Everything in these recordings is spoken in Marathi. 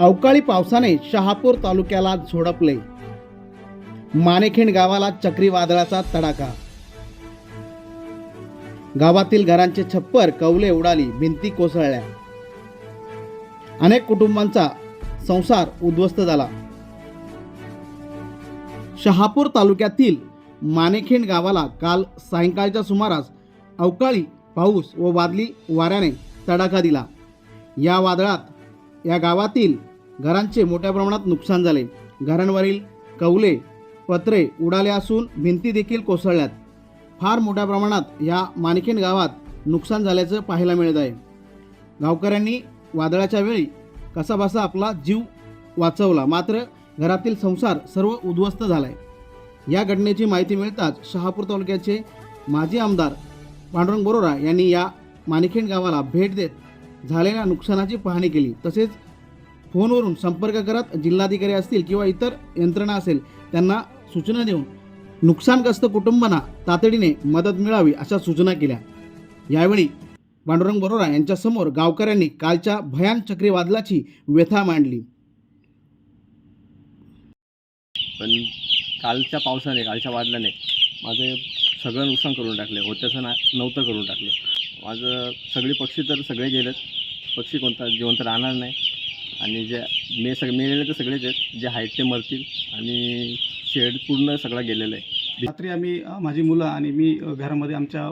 अवकाळी पावसाने शहापूर तालुक्याला झोडपले. मानेखिंड गावाला चक्रीवादळाचा तडाखा. गावातील घरांचे छप्पर कवले उडाली भिंती कोसळल्या. अनेक कुटुंबांचा संसार उद्ध्वस्त झाला. शहापूर तालुक्यातील मानेखिंड गावाला काल सायंकाळच्या सुमारास अवकाळी पाऊस व वादळी वाऱ्याने तडाखा दिला. या वादळात या गावातील घरांचे मोठ्या प्रमाणात नुकसान झाले. घरांवरील कौले पत्रे उडाले असून भिंती देखील कोसळल्यात. फार मोठ्या प्रमाणात या मानिकेन गावात नुकसान झाल्याचं पाहायला मिळत आहे. गावकऱ्यांनी वादळाच्या वेळी कसाबसा आपला जीव वाचवला. मात्र घरातील संसार सर्व उद्ध्वस्त झालाय. या घटनेची माहिती मिळताच शहापूर तालुक्याचे माजी आमदार पांडुरंग बोरोरा यांनी या मानिखेंड गावाला भेट देत झालेल्या नुकसानाची पाहणी केली. तसेच फोनवरून संपर्क करत जिल्हाधिकारी असतील किंवा इतर यंत्रणा असेल त्यांना सूचना देऊन नुकसानग्रस्त कुटुंबांना तातडीने मदत मिळावी अशा सूचना केल्या. यावेळी पांडुरंग बरोरा यांच्यासमोर गावकऱ्यांनी कालच्या भयान चक्रीवादळाची व्यथा मांडली. पण कालच्या पावसाने कालच्या वादळाने माझे सगळं नुकसान करून टाकले. होत्याचं ना नव्हतं करून टाकलं. माझं सगळे पक्षी तर सगळे गेलेत. पक्षी कोणता जिवंत राहणार नाही. आणि जे मे सग मेलेले तर सगळेच आहेत जे आहेत ते मरतील आणि शेड पूर्ण सगळा गेलेला आहे. रात्री आम्ही माझी मुलं आणि मी घरामध्ये आमच्या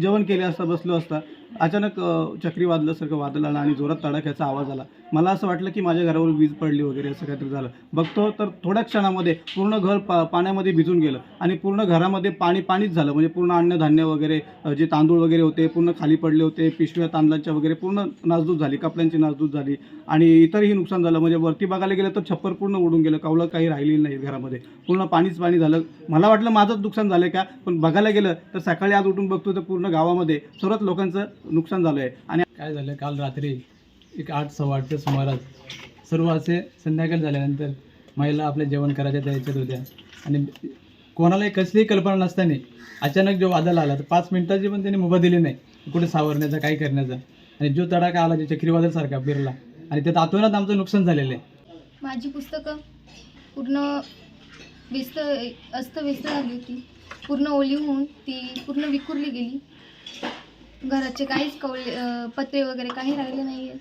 जेवण केले असता बसलो असता अचानक अ, वादळ आलं आणि जोरात तडाख्याचा आवाज आला. मला असं वाटलं की माझ्या घरावर वीज पडली वगैरे असं काहीतरी झालं. बघतो तर थोड्या क्षणामध्ये पूर्ण घर पा पाण्यामध्ये भिजून गेलं आणि पूर्ण घरामध्ये पाणी पाणीच झालं. म्हणजे पूर्ण अन्नधान्य वगैरे जे तांदूळ वगैरे होते पूर्ण खाली पडले होते पिशव्या तांदळाच्या वगैरे पूर्ण नासधूस झाली कपड्यांची नासधूस झाली आणि इतरही नुकसान झालं. म्हणजे वरती बघायला गेलं तर छप्पर पूर्ण उडून गेलं कावलं काही राहिलेलं नाही घरामध्ये. पूर्ण पाणीच पाणी झालं. मला वाटलं माझंच नुकसान झालं का? पण बघायला गेलं तर सकाळी आज उठून बघतो तर पूर्ण गावामध्ये सर्वच लोकांचं नुकसान झालं आहे. आणि काय झालं? काल रात्री एक आठ सव्वा आठच्या सुमारास सर्व असे संध्याकाळ झाल्यानंतर महिला आपले जेवण करायच्या त्या याच्यात होत्या. आणि कोणालाही कसलीही कल्पना नसताना अचानक जो वादळ आला तर पाच मिनिटाची पण त्यांनी मुभा दिली नाही. कुठे सावरण्याचा काय करण्याचा. आणि जो तडाखा आला जे चक्रीवादळसारखा बिरला आणि त्यात आतोनात आमचं नुकसान झालेलं आहे. माझी पुस्तकं पूर्ण व्यस्त अस्तव्यस्त झाली होती. पूर्ण ओली होऊन ती पूर्ण विखुरली गेली. घराचे काहीच कवले पत्रे वगैरे काही राहिले नाही आहेत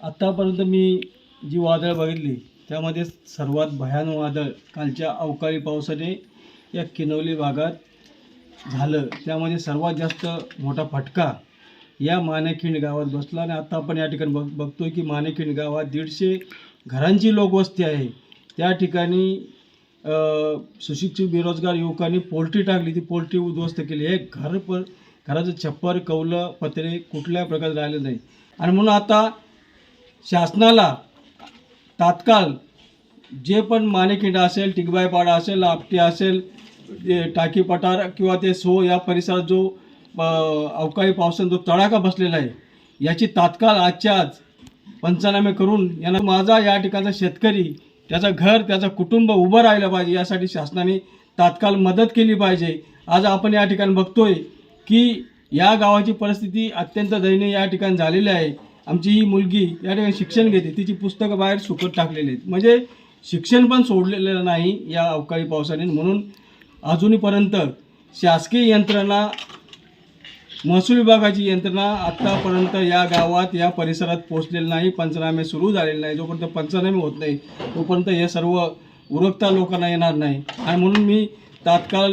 आत्तापर्यंत मी जी वादळ बघितली त्यामध्ये सर्वात भयान वादळ कालच्या अवकाळी पावसाने या किनवली भागात झालं. त्यामध्ये सर्वात जास्त मोठा फटका या मानेखिंड गावात बसला आणि आत्ता आपण या ठिकाणी बघ बघतोय की मानेखिंड गावात दीडशे घरांची लोकवस्ती आहे. त्या ठिकाणी अ, सुशिक्षित बेरोजगार युवकांनी पोल्ट्री टाकली. ती पोल्ट्री उद्ध्वस्त केली. हे घर पर घराचं छप्पर कौलं पत्रे कुठल्या प्रकारे राहिले नाही आणि म्हणून आता शासनाला तात्काळ जे पण मानेखिंडा असेल टिकबायपाडा असेल आपटी असेल टाकी पठार किंवा ते सो या परिसरात जो अवकाळी पावसानं जो तडाखा बसलेला आहे याची तात्काळ आजच्या आज पंचनामे करून यांना माझा या ठिकाणचा शेतकरी त्याचं घर त्याचं कुटुंब उभं राहिलं पाहिजे यासाठी शासनाने तात्काळ मदत केली पाहिजे. आज आपण या ठिकाणी बघतोय की या गावाची परिस्थिती अत्यंत दयनीय या ठिकाणी झालेली आहे. आमची ही मुलगी या ठिकाणी शिक्षण घेते. तिची पुस्तकं बाहेर सुकत टाकलेली आहेत. म्हणजे शिक्षण पण सोडलेलं नाही या अवकाळी पावसाने. म्हणून अजूनपर्यंत शासकीय यंत्रणा महसूल विभागाची यंत्रणा आत्तापर्यंत या गावात या परिसरात पोहोचलेली नाही. पंचनामे सुरू झालेले नाही. जोपर्यंत पंचनामे होत नाही तोपर्यंत हे सर्व उरकता लोकांना येणार नाही. आणि म्हणून मी तात्काळ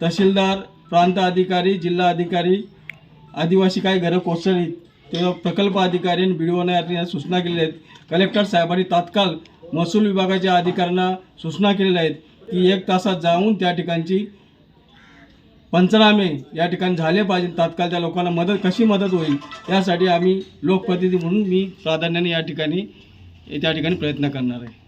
तहसीलदार प्रांत अधिकारी जिल्हा अधिकारी आदिवासी काही घरं कोसळली तेव्हा प्रकल्प अधिकारी आणि बिडवणे यांनी सूचना केलेल्या आहेत. कलेक्टर साहेबांनी तात्काळ महसूल विभागाच्या अधिकाऱ्यांना सूचना केलेल्या आहेत की एक तासात जाऊन त्या ठिकाणची पंचनामे या ठिकाणी झाले पाहिजे. तात्काळ त्या लोकांना मदत कशी मदत होईल यासाठी आम्ही लोकप्रतिनिधी म्हणून मी प्राधान्याने या ठिकाणी त्या ठिकाणी प्रयत्न करणार आहे.